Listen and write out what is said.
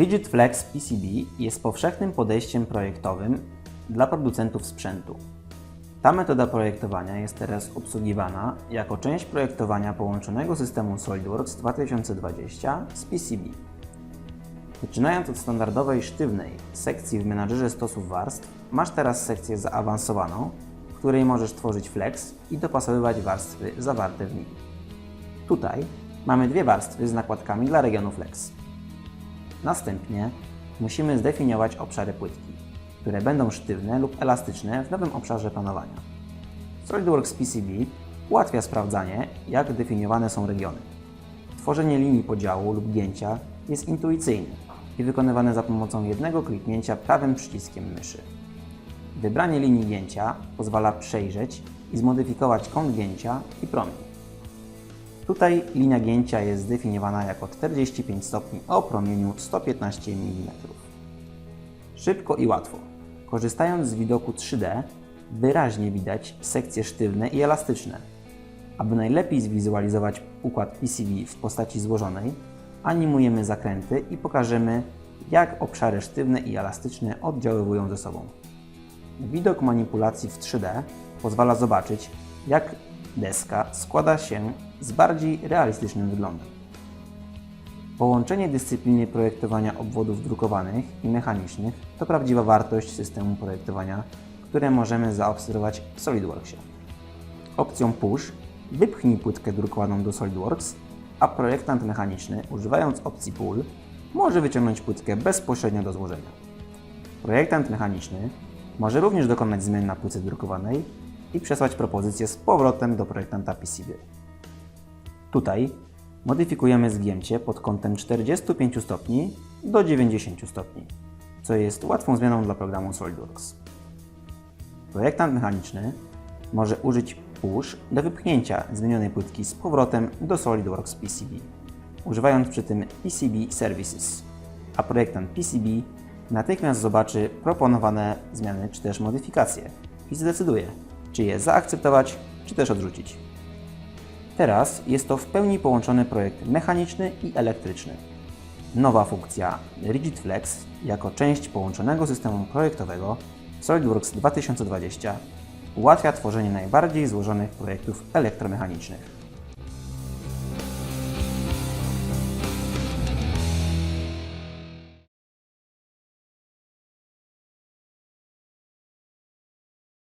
Rigid Flex PCB jest powszechnym podejściem projektowym dla producentów sprzętu. Ta metoda projektowania jest teraz obsługiwana jako część projektowania połączonego systemu SolidWorks 2020 z PCB. Zaczynając od standardowej sztywnej sekcji w menadżerze stosów warstw, masz teraz sekcję zaawansowaną, w której możesz tworzyć flex i dopasowywać warstwy zawarte w nim. Tutaj mamy dwie warstwy z nakładkami dla regionu flex. Następnie musimy zdefiniować obszary płytki, które będą sztywne lub elastyczne w nowym obszarze panowania. SolidWorks PCB ułatwia sprawdzanie, jak definiowane są regiony. Tworzenie linii podziału lub gięcia jest intuicyjne i wykonywane za pomocą jednego kliknięcia prawym przyciskiem myszy. Wybranie linii gięcia pozwala przejrzeć i zmodyfikować kąt gięcia i promień. Tutaj linia gięcia jest zdefiniowana jako 45 stopni o promieniu 115 mm. Szybko i łatwo. Korzystając z widoku 3D, wyraźnie widać sekcje sztywne i elastyczne. Aby najlepiej zwizualizować układ PCB w postaci złożonej, animujemy zakręty i pokażemy, jak obszary sztywne i elastyczne oddziaływują ze sobą. Widok manipulacji w 3D pozwala zobaczyć, jak deska składa się z bardziej realistycznym wyglądem. Połączenie dyscypliny projektowania obwodów drukowanych i mechanicznych to prawdziwa wartość systemu projektowania, które możemy zaobserwować w SolidWorksie. Opcją Push wypchnij płytkę drukowaną do SolidWorks, a projektant mechaniczny, używając opcji Pull, może wyciągnąć płytkę bezpośrednio do złożenia. Projektant mechaniczny może również dokonać zmian na płytce drukowanej i przesłać propozycję z powrotem do projektanta PCB. Tutaj modyfikujemy zgięcie pod kątem 45 stopni do 90 stopni, co jest łatwą zmianą dla programu SolidWorks. Projektant mechaniczny może użyć push do wypchnięcia zmienionej płytki z powrotem do SolidWorks PCB, używając przy tym PCB Services, a projektant PCB natychmiast zobaczy proponowane zmiany czy też modyfikacje i zdecyduje, czy je zaakceptować, czy też odrzucić. Teraz jest to w pełni połączony projekt mechaniczny i elektryczny. Nowa funkcja Rigid Flex jako część połączonego systemu projektowego SolidWorks 2020 ułatwia tworzenie najbardziej złożonych projektów elektromechanicznych.